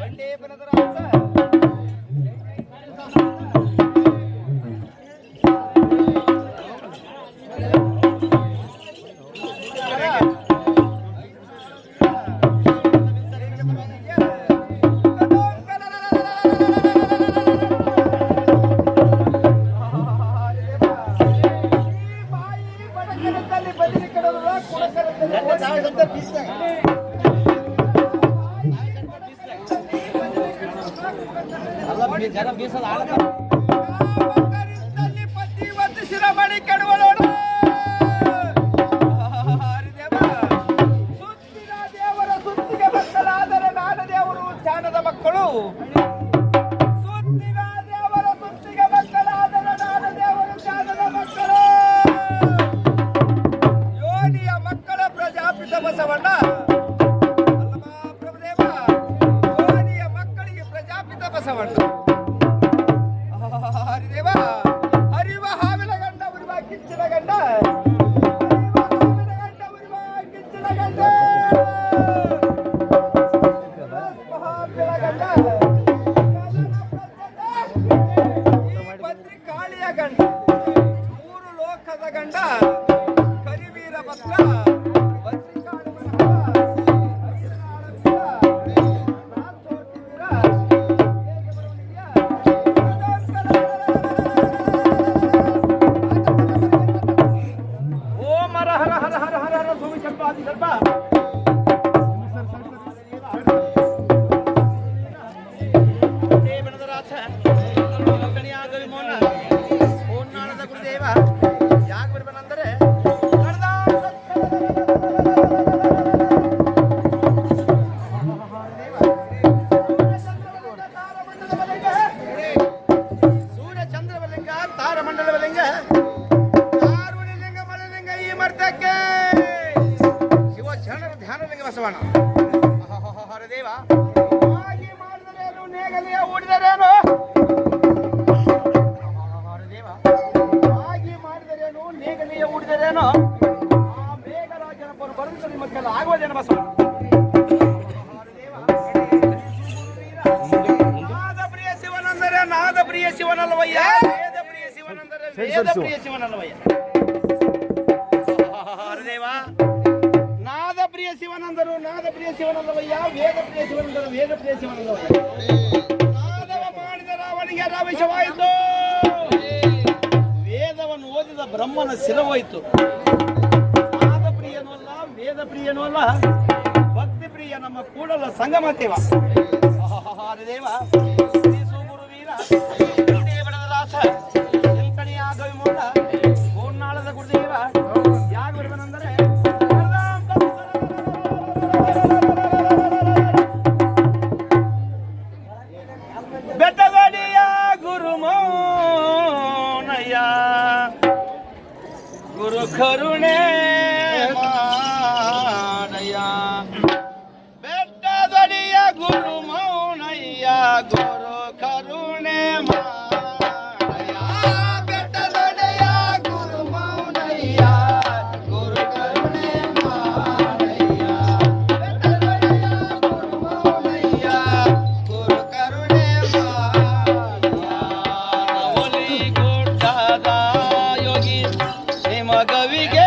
ಬಂಡೇಪನದ ರಾಸ 别别让别吃来了 ಲೋಕದ ಗಂಡ ಕರಿವೀರ ಭದ್ರ ಬಸವಣ್ಣ. ಹರದೇವ ಆಗಿ ಮಾಡಿದರೇನು ನೇಗಲಿಯ ಹೂಡಿದರೇನು ಹರದೇವ ಆಗಿ ಮಾಡಿದರೇನು ನೇಗಲಿಯ ಹೂಡಿದರೇನು ಆ ಮೇಘರಾಜನ ಪರು ಬರುತ್ತ ನಿಮ್ಮ ಕೆಲ ಆಗುವುದೇನು ಬಸವಣ್ಣ? ನಾದ ಪ್ರಿಯ ಶಿವನಂದರೆ ನಾದ ಪ್ರಿಯ ಶಿವನಲ್ವಯ್ಯ ವೇದ ಪ್ರಿಯ ಶಿವನಂದರೆ ವೇದ ಪ್ರಿಯ ಶಿವನಲ್ವಯ್ಯ ಶಿವನಂದರು, ನಾದ ಪ್ರಿಯ ಶಿವನಲ್ಲವಯ್ಯ ವೇದ ಪ್ರಿಯ ಶಿವನಂದರು, ವೇದ ಪ್ರಿಯ ಶಿವನಲ್ಲವಯ್ಯ ನಾದವ ಮಾಡಿದ ರಾವಣಿಗೆ ರವಿಷವಾಯಿತು ವೇದವನ್ನು ಓದಿದ ಬ್ರಹ್ಮನ ಶಿರವಾಯಿತು. ನಾದ ಪ್ರಿಯನೂ ಅಲ್ಲ, ವೇದ ಪ್ರಿಯನೂ ಅಲ್ಲ. ಭಕ್ತಿ ಪ್ರಿಯ ನಮ್ಮ ಕೂಡಲ ಸಂಗಮ ದೇವ. ಹರದೇವ ಶ್ರೀ ಸುಗುರು బెట్టగడియా గురుమోనయ్యా గురు కరుణే ಹಿಮಗವಿಗೆ